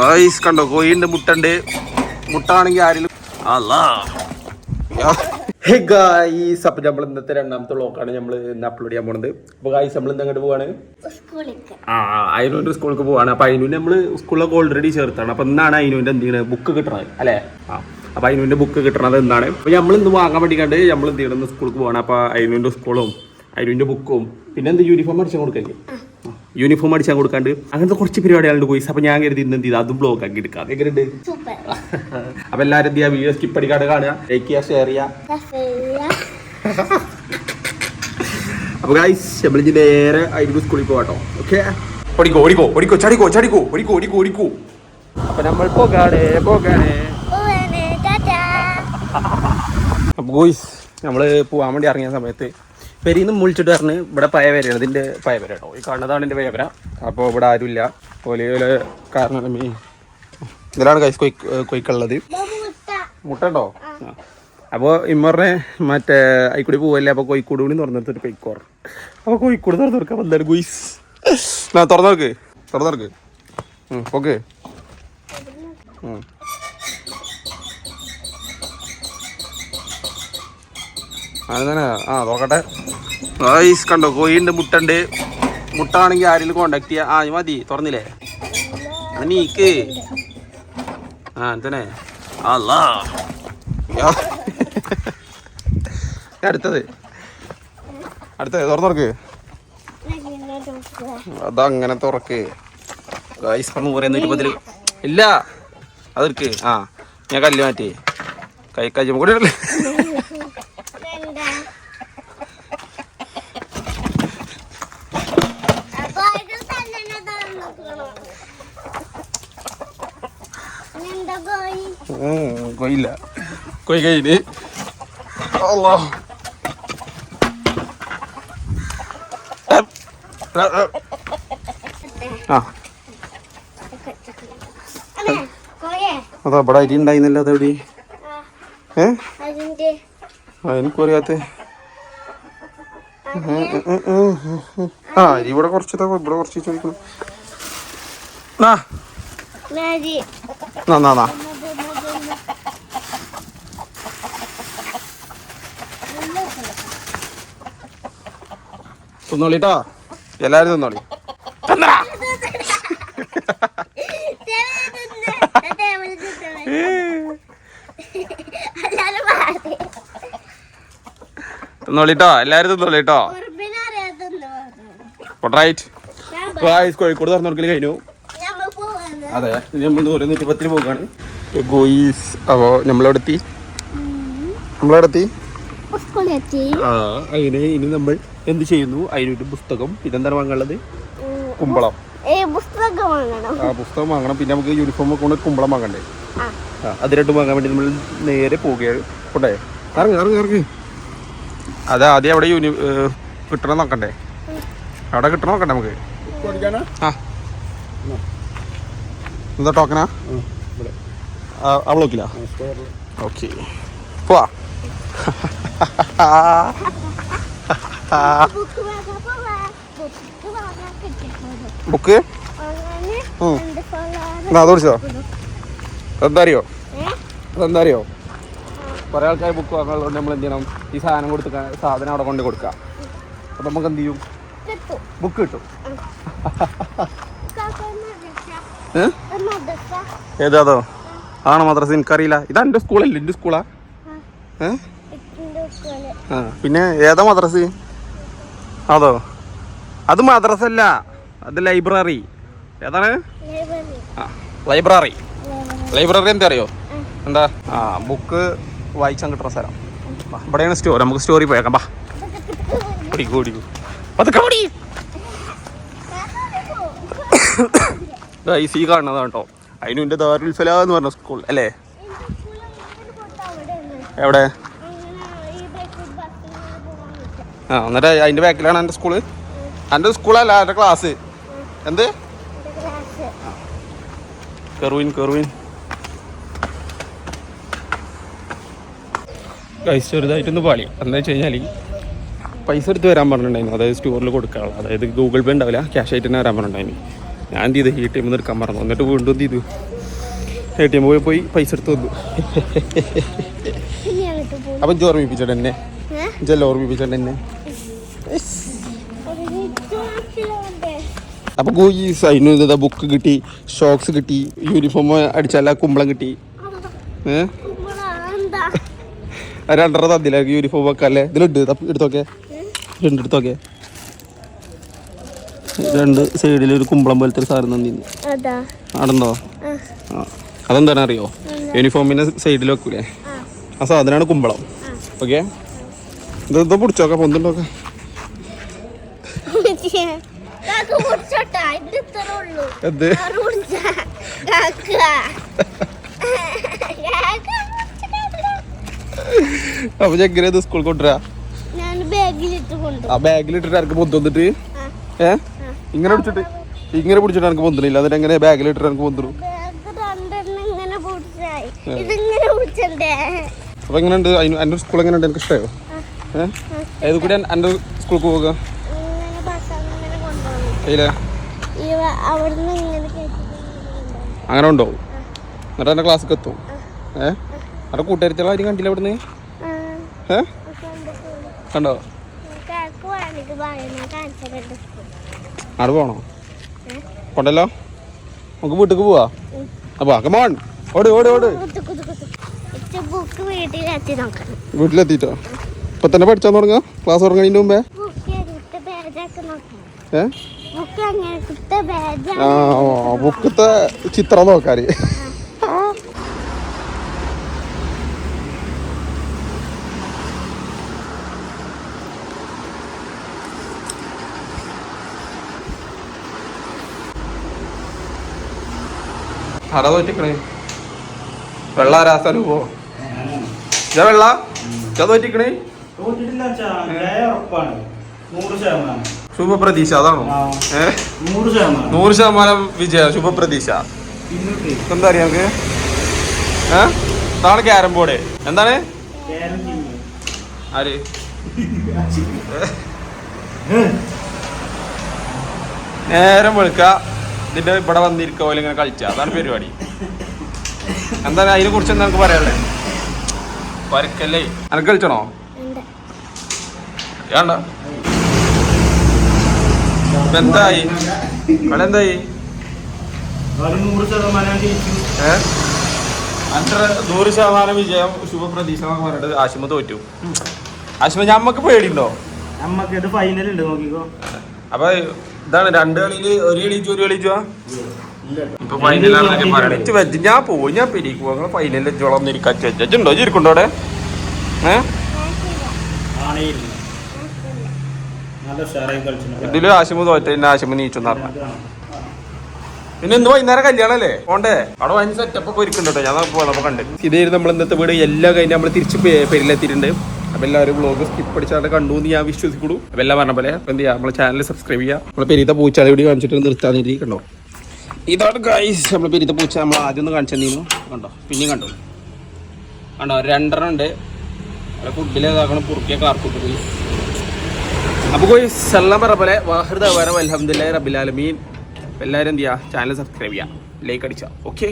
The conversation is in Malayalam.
ഗായ്സ് കണ്ടോ കോഴിന്റെ മുട്ടണ്ട് മുട്ടാണെങ്കിൽ ആരെങ്കിലും അല്ലാ ഹേ ഗായ്സ് അപ്പൊ നമ്മൾ ഇന്നത്തെ രണ്ടാമത്തെ വ്ളോക്കാണ് നമ്മൾ ഇന്ന് അപ്ലോഡ് ചെയ്യാൻ പോണത്. അപ്പൊ ഗായ്സ് നമ്മൾ ഇന്ന് അങ്ങോട്ട് പോവാണ്? ആ അയിനൂന്റെ സ്കൂളിലേക്ക് പോവാണ്. അപ്പൊ അയിനൂന് നമ്മൾ സ്കൂളിലൊക്കെ ഓൾറെഡി ചേർത്താണ്. അപ്പൊ ഇന്നാണ് അയിനൂന്റെ എന്ത് ചെയ്യണത്? ബുക്ക് കിട്ടണത് അല്ലേ? ആ അപ്പൊ അയിനൂന്റെ ബുക്ക് കിട്ടണത് എന്താണ് അപ്പൊ നമ്മൾ ഇന്ന് വാങ്ങാൻ വേണ്ടിക്കാണ്ട് നമ്മൾ എന്ത് ചെയ്യണം? സ്കൂളിലേക്ക് പോവാണ്. അപ്പൊ അയിനൂന്റെ സ്കൂളും അയിനൂന്റെ ബുക്കും പിന്നെ എന്ത് യൂണിഫോം അടിച്ചു കൊടുക്കല്ലേ യൂണിഫോം അടിച്ചാൽ കൊടുക്കാണ്ട്. അങ്ങനത്തെ കുറച്ച് പരിപാടികളുണ്ട് പോയി അപ്പൊ ഞാൻ കരുതി ഇന്ന് എന്ത് ചെയ്തു? അതും ബ്ലോഗ് ആക്കി എടുക്കാം. എങ്ങനെയുണ്ട്? അപ്പൊ എല്ലാവരും എന്ത് ചെയ്യുക വീഡിയോ സ്കിപ്പ് അടിക്കാണ്ട് കാണുക. ലൈക്ക് ചെയ്യുക ഷെയർ ചെയ്യുക. അപ്പൊ ഗൈസ് നമ്മൾ നേരെ ആയിരിക്കും സ്കൂളിൽ പോകട്ടോ ഓക്കെ ഓടിക്കോ ഓടിക്കോ ഓടിക്കോ ചടിക്കോ ചടിക്കോ ഓടിക്കോ ഓടിക്കോ ഓടിക്കോ. അപ്പൊ നമ്മൾ പോകാടേ പോകാടേ അപ്പൊ ഗോയ്സ് നമ്മൾ പോവാൻ വേണ്ടി ഇറങ്ങിയ സമയത്ത് പെരീന്ന് മുളിച്ചിട്ട് പറഞ്ഞ് ഇവിടെ പയ വരെയാണ്. ഇതിന്റെ പയ വര കേട്ടോ ഈ കാണുന്നതാണ് എന്റെ പയവര അപ്പോൾ ഇവിടെ ആരുമില്ല. പോലെ കാരണം ഇതിലാണ് കൈസ് കൊയ് കൊയ്ക്കുള്ളത് മുട്ട ഉണ്ടോ? അപ്പോൾ ഇമ്മറിനെ മറ്റേ അയിക്കൂടി പോവല്ലേ? അപ്പോൾ കോഴിക്കോട് കൂടി തുറന്നെടുത്തിട്ട് പൊയ്ക്കോർ അപ്പോൾ കോഴിക്കോട് തുറന്നു കൊടുക്കാം വന്നാലും ഗുയിസ്. ആ തുറന്നു നോക്ക് തുറന്നു നോക്ക് ഓക്കെ അത് തന്നെ ആ നോക്കട്ടെ. ഗൈസ് കണ്ടോ കോഴിയുണ്ട് മുട്ടുണ്ട്. മുട്ടാണെങ്കിൽ ആരെങ്കിലും കോണ്ടാക്ട് ചെയ്യാം? ആ മതി തുറന്നില്ലേ? നീക്ക്. ആ തന്നെ അടുത്തത്. അടുത്തത് അടുത്തത് തുറന്നുറക്ക് അതങ്ങനെ തുറക്ക്. ഗൈസ് പറഞ്ഞു പറയാൻ ഇരുപതിൽ ഇല്ല. അതെടുക്ക് ആ ഞാൻ കല്ല് മാറ്റി. കൈ കൂടെ കൊയ് കയ്യിൽ അല്ലാ ആ. അതാ ഇവിടെ അരി ഉണ്ടായിരുന്നില്ല അതെവിടെ ഏ? അതിന്റെ ആ എനിക്കറിയാത്ത ആ അരി ഇവിടെ കുറച്ച് ഇവിടെ കുറച്ച് ചോദിക്കണം. നാ നാ നാ. തിന്നോളിട്ടോ. എല്ലാരും തിന്നോളി. തന്നടാ. തിന്നോളിട്ടോ എല്ലാരും തിന്നോളിട്ടോ. റൈറ്റ് കോഴിക്കോട് തുറന്നു കഴിഞ്ഞു. അതെ നമ്മൾ ദൂരെ നൂറ്റിപ്പത്തിന് പോകാണ് ഗോയിസ് അപ്പോൾ നമ്മളെവിടെ എത്തി നമ്മളെവിടെ എത്തി ആ അങ്ങനെ ഇനി നമ്മൾ എന്ത് ചെയ്യുന്നു? അതിനൊരു പുസ്തകം. പിന്നെന്താണ് വാങ്ങാനുള്ളത്? കുമ്പളം. ഏ പുസ്തകം വാങ്ങണം. ആ പുസ്തകം വാങ്ങണം. പിന്നെ നമുക്ക് യൂണിഫോം കൊണ്ട് കുമ്പളം വാങ്ങണ്ടേ? ആ. ആ അത് രണ്ടും വാങ്ങാൻ വേണ്ടി നമ്മൾ നേരെ പോവുകയാണ്. കൊണ്ടേ. ഇറങ്ങി ഇറങ്ങി ഇറങ്ങി. അത് ആദ്യം അവിടെ യൂണി കിട്ടണം നോക്കണ്ടേ? അവിടെ കിട്ടണം നോക്കണ്ടേ നമുക്ക്? ആ. എന്താ ടോക്കനാ? അവളോക്കില്ല ഓക്കെ. പോവാ. ബുക്ക്? അതോടിച്ചോ അതെന്താ അറിയോ അതെന്താ അറിയോ കുറേ ആൾക്കാർ ബുക്ക് വാങ്ങാനുള്ളതുകൊണ്ട് നമ്മൾ എന്ത് ചെയ്യണം? ഈ സാധനം കൊടുത്ത് സാധനം അവിടെ കൊണ്ട് കൊടുക്കാം. അപ്പം നമുക്ക് എന്ത് ചെയ്യും? കിട്ടും. ബുക്ക് കിട്ടും. ഏതാതോ ആണോ മദ്രസ? എനിക്കറിയില്ല. ഇതാ എന്റെ സ്കൂളല്ലേ? എന്റെ സ്കൂളാ? ഏ? പിന്നെ ഏതാ മദ്രസ്? അതോ? അത് മദ്രസ അല്ല അത് ലൈബ്രറി. ഏതാണ്? ലൈബ്രറി. ആ ലൈബ്രറി. എന്താ അറിയോ? എന്താ? ആ ബുക്ക് വായിച്ചാൽ കിട്ടുന്ന സ്ഥലം. ഇവിടെയാണ് സ്റ്റോറി നമുക്ക് സ്റ്റോറി പോയേക്കാം. ബാ ഓടിക്കോ ഓടിക്കോ പതുക്കെ ഓടി. ഗൈസ് ഈ കാണുന്നതാണ് കേട്ടോ. അതിന് എന്റെ ദാരുൽ ഫല എന്ന് പറഞ്ഞ സ്കൂൾ അല്ലേ? എവിടെ? ആ എന്നിട്ട് അതിന്റെ ബാക്കിലാണ് എന്റെ സ്കൂൾ എന്റെ സ്കൂളല്ല എന്റെ ക്ലാസ് എന്ത്? കെറുവിൻ കെറുവിൻ. പൈസ ചെറുതായിട്ടൊന്ന് പാളി. എന്താ വെച്ച് കഴിഞ്ഞാൽ പൈസ എടുത്ത് വരാൻ പറഞ്ഞിട്ടുണ്ടായിരുന്നു. അതായത് സ്റ്റോറിൽ കൊടുക്കാനുള്ള അതായത് ഗൂഗിൾ പേ ഉണ്ടാവില്ല. ക്യാഷ് ആയിട്ട് തന്നെ വരാൻ പറഞ്ഞിട്ടുണ്ടായിരുന്നു. ഞാൻ എന്ത് ചെയ്തു? എ ടി എമ്മിൽ നിന്ന് എടുക്കാൻ പറഞ്ഞു. എന്നിട്ട് വീണ്ടും എന്ത് ചെയ്തു? എ ടി എം പോയി പോയി പൈസ എടുത്ത് വന്നു. അപ്പം ഇജ്ജ് ഓർമ്മിപ്പിച്ചിട്ട് എന്നെ? ഇജ്ജെല്ലാം ഓർമ്മിപ്പിച്ചിട്ട് എന്നെ? അപ്പോൾ ഗോയ്സ് അതിന് ഇതാ ബുക്ക് കിട്ടി ഷോക്സ് കിട്ടി യൂണിഫോം അടിച്ചല്ല കുമ്പളം കിട്ടി. ഏഹ് രണ്ടര തന്നില്ല യൂണിഫോം ഒക്കെ അല്ലേ ഇതിലുണ്ട് എടുത്തോക്കെ രണ്ട് എടുത്തോക്കെ രണ്ട് സൈഡിൽ ഒരു കുമ്പളം പോലത്തെ സാധനം തന്നിരുന്നു ആടുണ്ടോ? അതെന്താണ് അറിയോ യൂണിഫോമിന്റെ സൈഡിൽ വെക്കൂലേ? ആ. ആ സാധനമാണ് കുമ്പളം. ഓക്കെ? ഇതെന്തോ പിടിച്ചോക്കെ പൊന്തുണ്ടോക്കെ? എന്ത്. അപ്പൊ ചെങ്ങനെ സ്കൂൾ കൊണ്ടുവരാ? ആ ബാഗിലിട്ടിട്ട് എനിക്ക് പൊന്തുന്നിട്ട് ഏ? ഇങ്ങനെ പിടിച്ചിട്ട് ഇങ്ങനെ പിടിച്ചിട്ട് എനിക്ക് പൊന്തണില്ല എന്നിട്ട് എങ്ങനെ ബാഗിലിട്ടിട്ട് എനിക്ക് പിടിച്ചണ്ടേ? അപ്പൊ എങ്ങനെയുണ്ട്? അതിന് എന്റെ സ്കൂൾ എങ്ങനെയുണ്ട്? എനിക്ക് ഇഷ്ടമായോ ഏത് കൂടി എന്റെ സ്കൂളിൽ ഇങ്ങനെ ബസ് അങ്ങനെ കൊണ്ടുപോകും കയ്യിലെ ഇവ അവിടുന്ന് ഇങ്ങനെ കേട്ടിട്ട് അങ്ങനെ ഉണ്ടോ? എന്നിട്ട് എന്റെ ക്ലാസ്സിൽ എത്തും. ഏ? അവിടെ കൂട്ടുകാരിച്ചുള്ള ആരും കണ്ടില്ല അവിടുന്ന്? ഏ? കണ്ടോ? അവിടെ പോണോ? കൊണ്ടല്ലോ? നമുക്ക് വീട്ടിക്ക് പോവാ. അപ്പൊ കമോൺ ഓട് ഓട് ഓട്. വീട്ടിലെത്തിട്ടോ ഇപ്പൊ തന്നെ പഠിച്ചാൽ തുടങ്ങാം? ക്ലാസ് തുടങ്ങുന്നതിന് മുമ്പേ? ബുക്ക് ആ ബുക്കത്തെ ചിത്രം നോക്കാര് അട തോറ്റിക്കണേ. വെള്ള രാസാലും പോ ഇതാ വെള്ള. ഇതാ തോറ്റിക്കണേ. തോറ്റിട്ടില്ല. നൂറ് ശതമാനം. ശുഭപ്രതീക്ഷ അതാണോ? നൂറ് ശതമാനം. വിജയ ശുഭപ്രതീക്ഷ. എന്താ അറിയാം നമുക്ക് ഏ? Carrom board. എന്താണ്. ആര്? നേരം വെളുക്ക. ഇതിന്റെ ഇവിടെ വന്നിരിക്കുക പോലെ ഇങ്ങനെ കളിച്ച. അതാണ് പരിപാടി. എന്താണ്? അതിനെ കുറിച്ച് എന്താ നമുക്ക് പറയാനുള്ളത് വരക്കല്ലേ? അനക്ക് കളിച്ചണോ? ഉണ്ട്. വേണ്ട. എന്തായി കളി എന്തായി കളി നൂറ് ശതമാനം അത്ര നൂറ് ശതമാനം വിജയം ശുഭപ്രതീക്ഷ എന്നൊക്കെ പറഞ്ഞിട്ട് ആശുമ തോറ്റു. ആശുമ ഞമ്മക്ക് പേടിയുണ്ടോ? നമ്മക്ക് ഇത് ഫൈനൽ ഉണ്ട് നോക്കിക്കോ. അപ്പൊ ഇതാണ് രണ്ട് കളിയിൽ ഒരു കളിച്ചു ഒരു കളിച്ചുവാ? ഇപ്പൊ ഫൈനലാണെന്നൊക്കെ പറയണേ. വെച്ച് ഞാൻ പോയി ഞാൻ പെരിക്ക് പോകാം ഫൈനലിൽ ഇരിക്കാൻ വെച്ചുണ്ടോ ഇരിക്കുണ്ടോ അവിടെ? ഏ? ഇതിൽ ആശിമു തോറ്റ പിന്നെ ആശിമു നീച്ചു നടന്നു പിന്നെ ഇന്ന് വൈകുന്നേരം കല്യാണല്ലേ? പോണ്ടേ? അവിടെ വൈകുന്നേരം സെറ്റപ്പ് ഒക്കെ ഒരുക്കുന്നുണ്ടോ ഞാൻ പോയപ്പോ കണ്ട്. ഇതായിരുന്നു നമ്മൾ ഇന്നത്തെ വീട് എല്ലാം കഴിഞ്ഞ് നമ്മൾ തിരിച്ച് പെരിലെത്തിയിട്ടുണ്ട്. അപ്പൊ എല്ലാവരും ബ്ലോഗ് സ്കിപ്പ് അടിച്ചാണ്ട് കണ്ടു എന്ന് ഞാൻ വിശ്വസിക്കുള്ളൂ അപ്പൊ എല്ലാം പറഞ്ഞ പോലെ അപ്പൊ എന്ത് ചെയ്യാം? നമ്മളെ ചാനൽ സബ്സ്ക്രൈബ് ചെയ്യുക നമ്മളെ പെരീത്ത പൂച്ചാളെ കൂടി കാണിച്ചിട്ട് നിർത്താൻ കണ്ടോ ഇതാണ് ഗൈസ് നമ്മൾ പെരീത്ത പൂച്ച നമ്മൾ ആദ്യം ഒന്ന് കാണിച്ചു തന്നിരുന്നു. കണ്ടോ? പിന്നെയും കണ്ടു. കണ്ടോ? രണ്ടെണ്ണം ഉണ്ട്. ഫുഡിൽ ഇതാക്കണം. പുറുക്കിയ കാർക്കൂട്ട് പോയി അപ്പോൾ സല്ലാം പോലെ വാഹൃദ വരം അലഹമ്മദില്ല റബിലാലമീൻ എല്ലാവരും എന്ത് ചെയ്യുക ചാനൽ സബ്സ്ക്രൈബ് ചെയ്യുക ലൈക്ക് അടിച്ചാൽ ഓക്കെ